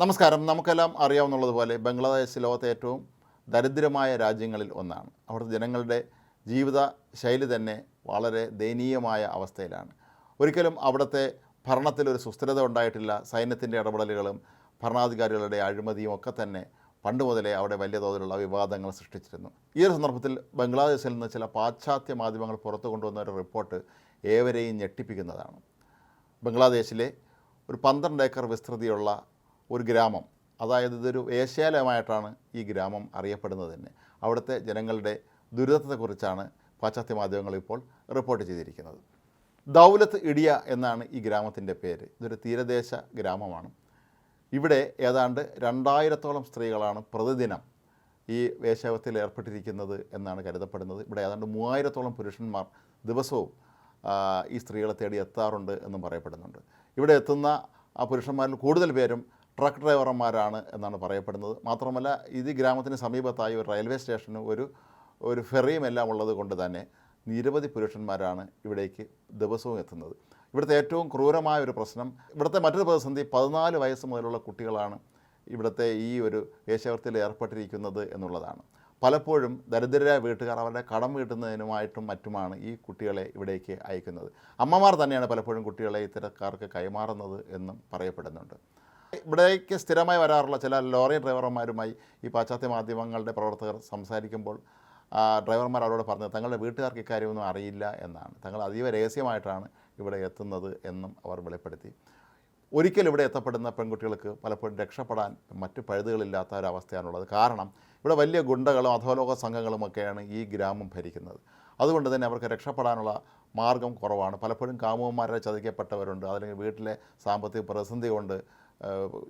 നമസ്കാരം. നമുക്കെല്ലാം അറിയാവുന്നതുപോലെ ബംഗ്ലാദേശ് ലോകത്തെ ഏറ്റവും ദരിദ്രമായ രാജ്യങ്ങളിൽ ഒന്നാണ്. അവിടുത്തെ ജനങ്ങളുടെ ജീവിത ശൈലി തന്നെ വളരെ ദയനീയമായ അവസ്ഥയിലാണ്. ഒരിക്കലും അവിടുത്തെ ഭരണത്തിൽ ഒരു സുസ്ഥിരത ഉണ്ടായിട്ടില്ല. സൈന്യത്തിന്റെ ഇടപെടലുകളും ഭരണാധികാരികളുടെ അഴിമതിയും ഒക്കെ തന്നെ പണ്ട് മുതലേ അവിടെ വലിയ തോതിലുള്ള വിവാദങ്ങൾ സൃഷ്ടിച്ചിരുന്നു. ഈ ഒരു സന്ദർഭത്തിൽ ബംഗ്ലാദേശിൽ നിന്ന് ചില പാശ്ചാത്യ മാധ്യമങ്ങൾ പുറത്തു കൊണ്ടുവന്ന ഒരു റിപ്പോർട്ട് ഏവരെയും ഞെട്ടിപ്പിക്കുന്നതാണ്. ബംഗ്ലാദേശിലെ ഒരു പന്ത്രണ്ട് ഏക്കർ വിസ്തൃതിയുള്ള ഒരു ഗ്രാമം. അതായത് ഇതൊരു ഏഷ്യാലയമായിട്ടാണ് ഈ ഗ്രാമം അറിയപ്പെടുന്നത് തന്നെ. അവിടുത്തെ ജനങ്ങളുടെ ദുരിതത്തെക്കുറിച്ചാണ് പാശ്ചാത്യ മാധ്യമങ്ങൾ ഇപ്പോൾ റിപ്പോർട്ട് ചെയ്തിരിക്കുന്നത്. ദൗലത്ത് ഇടിയ എന്നാണ് ഈ ഗ്രാമത്തിന്റെ പേര്. ഇതൊരു തീരദേശ ഗ്രാമമാണ്. ഇവിടെ ഏതാണ്ട് രണ്ടായിരത്തോളം സ്ത്രീകളാണ് പ്രതിദിനം ഈ വേശ്യാവത്തിൽ ഏർപ്പെട്ടിരിക്കുന്നത് എന്നാണ് കരുതപ്പെടുന്നത്. ഇവിടെ ഏതാണ്ട് മൂവായിരത്തോളം പുരുഷന്മാർ ദിവസവും ഈ സ്ത്രീകളെ തേടി എത്താറുണ്ട് എന്നും പറയപ്പെടുന്നുണ്ട്. ഇവിടെ എത്തുന്ന ആ പുരുഷന്മാരിൽ കൂടുതൽ പേരും ട്രക്ക് ഡ്രൈവർമാരാണ് എന്നാണ് പറയപ്പെടുന്നത്. മാത്രമല്ല ഇത് ഗ്രാമത്തിന് സമീപത്തായി ഒരു റെയിൽവേ സ്റ്റേഷനും ഒരു ഒരു ഫെറിയും എല്ലാം ഉള്ളത് കൊണ്ട് തന്നെ നിരവധി പുരുഷന്മാരാണ് ഇവിടേക്ക് ദിവസവും എത്തുന്നത്. ഇവിടുത്തെ ഏറ്റവും ക്രൂരമായ ഒരു പ്രശ്നം ഇവിടുത്തെ മറ്റൊരു പ്രതിസന്ധി പതിനാല് വയസ്സ് മുതലുള്ള കുട്ടികളാണ് ഇവിടുത്തെ ഈ ഒരു വേശ്യാവൃത്തിയിൽ ഏർപ്പെട്ടിരിക്കുന്നത് എന്നുള്ളതാണ്. പലപ്പോഴും ദരിദ്രരായ വീട്ടുകാർ അവരുടെ കടം വീട്ടുന്നതിനുമായിട്ടും മറ്റുമാണ് ഈ കുട്ടികളെ ഇവിടേക്ക് അയക്കുന്നത്. അമ്മമാർ തന്നെയാണ് പലപ്പോഴും കുട്ടികളെ ഇത്തരക്കാർക്ക് കൈമാറുന്നത് എന്നും പറയപ്പെടുന്നുണ്ട്. ഇവിടേക്ക് സ്ഥിരമായി വരാറുള്ള ചില ലോറി ഡ്രൈവർമാരുമായി ഈ പാശ്ചാത്യ മാധ്യമങ്ങളുടെ പ്രവർത്തകർ സംസാരിക്കുമ്പോൾ ഡ്രൈവർമാർ അവരോട് പറഞ്ഞത് തങ്ങളുടെ വീട്ടുകാർക്ക് ഇക്കാര്യമൊന്നും അറിയില്ല എന്നാണ്. തങ്ങൾ അതീവ രഹസ്യമായിട്ടാണ് ഇവിടെ എത്തുന്നത് എന്നും അവർ വെളിപ്പെടുത്തി. ഒരിക്കൽ ഇവിടെ എത്തപ്പെടുന്ന പെൺകുട്ടികൾക്ക് പലപ്പോഴും രക്ഷപ്പെടാൻ മറ്റ് പഴുതുകളില്ലാത്ത ഒരവസ്ഥയാണുള്ളത്. കാരണം ഇവിടെ വലിയ ഗുണ്ടകളും അധോലോക സംഘങ്ങളുമൊക്കെയാണ് ഈ ഗ്രാമം ഭരിക്കുന്നത്. അതുകൊണ്ട് തന്നെ അവർക്ക് രക്ഷപ്പെടാനുള്ള മാർഗം കുറവാണ്. പലപ്പോഴും കാമുകന്മാരെ ചതിക്കപ്പെട്ടവരുണ്ട്. അല്ലെങ്കിൽ വീട്ടിലെ സാമ്പത്തിക പ്രതിസന്ധി കൊണ്ട്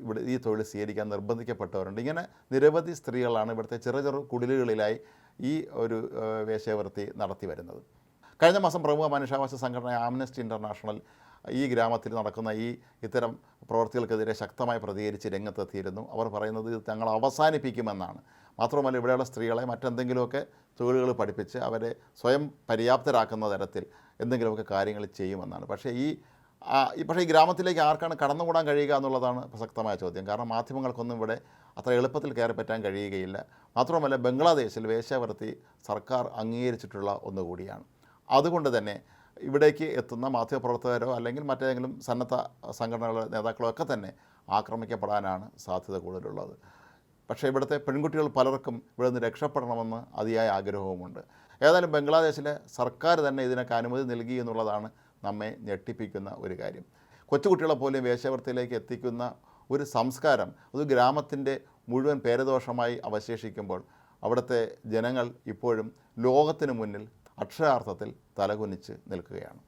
ഇവിടെ ഈ തൊഴിൽ സ്വീകരിക്കാൻ നിർബന്ധിക്കപ്പെട്ടവരുണ്ട്. ഇങ്ങനെ നിരവധി സ്ത്രീകളാണ് ഇവിടുത്തെ ചെറു ചെറു കുടിലുകളിലായി ഈ ഒരു വേശ്യാവൃത്തി നടത്തി വരുന്നത്. കഴിഞ്ഞ മാസം പ്രമുഖ മനുഷ്യാവകാശ സംഘടന ആംനസ്റ്റി ഇന്റർനാഷണൽ ഈ ഗ്രാമത്തിൽ നടക്കുന്ന ഈ ഇത്തരം പ്രവർത്തികൾക്കെതിരെ ശക്തമായി പ്രതികരിച്ച് രംഗത്തെത്തിയിരുന്നു. അവർ പറയുന്നത് ഇത് തങ്ങൾ അവസാനിപ്പിക്കുമെന്നാണ്. മാത്രമല്ല ഇവിടെയുള്ള സ്ത്രീകളെ മറ്റെന്തെങ്കിലുമൊക്കെ തൊഴിലുകൾ പഠിപ്പിച്ച് അവരെ സ്വയം പര്യാപ്തരാക്കുന്ന തരത്തിൽ എന്തെങ്കിലുമൊക്കെ കാര്യങ്ങൾ ചെയ്യുമെന്നാണ്. പക്ഷേ ഈ പക്ഷേ ഈ ഗ്രാമത്തിലേക്ക് ആർക്കാണ് കടന്നുകൂടാൻ കഴിയുക എന്നുള്ളതാണ് പ്രസക്തമായ ചോദ്യം. കാരണം മാധ്യമങ്ങൾക്കൊന്നും ഇവിടെ അത്ര എളുപ്പത്തിൽ കയറി പറ്റാൻ കഴിയുകയില്ല. മാത്രമല്ല ബംഗ്ലാദേശിൽ വേശ്യാവൃത്തി സർക്കാർ അംഗീകരിച്ചിട്ടുള്ള ഒന്നുകൂടിയാണ്. അതുകൊണ്ട് തന്നെ ഇവിടേക്ക് എത്തുന്ന മാധ്യമപ്രവർത്തകരോ അല്ലെങ്കിൽ മറ്റേതെങ്കിലും സന്നദ്ധ സംഘടനകളോ നേതാക്കളോ ഒക്കെ തന്നെ ആക്രമിക്കപ്പെടാനാണ് സാധ്യത കൂടുതലുള്ളത്. പക്ഷേ ഇവിടുത്തെ പെൺകുട്ടികൾ പലർക്കും ഇവിടെ നിന്ന് രക്ഷപ്പെടണമെന്ന് അതിയായ ആഗ്രഹവുമുണ്ട്. ഏതായാലും ബംഗ്ലാദേശിലെ സർക്കാർ തന്നെ ഇതിനൊക്കെ അനുമതി നൽകി എന്നുള്ളതാണ് നമ്മെ ഞെട്ടിപ്പിക്കുന്ന ഒരു കാര്യം. കൊച്ചുകുട്ടികളെ പോലും വേശ്യാവൃത്തിയിലേക്ക് എത്തിക്കുന്ന ഒരു സംസ്കാരം അത് ഗ്രാമത്തിന്റെ മുഴുവൻ പേരദോഷമായി അവശേഷിക്കുമ്പോൾ അവിടുത്തെ ജനങ്ങൾ ഇപ്പോഴും ലോകത്തിന് മുന്നിൽ അക്ഷരാർത്ഥത്തിൽ തലകുനിച്ച് നിൽക്കുകയാണ്.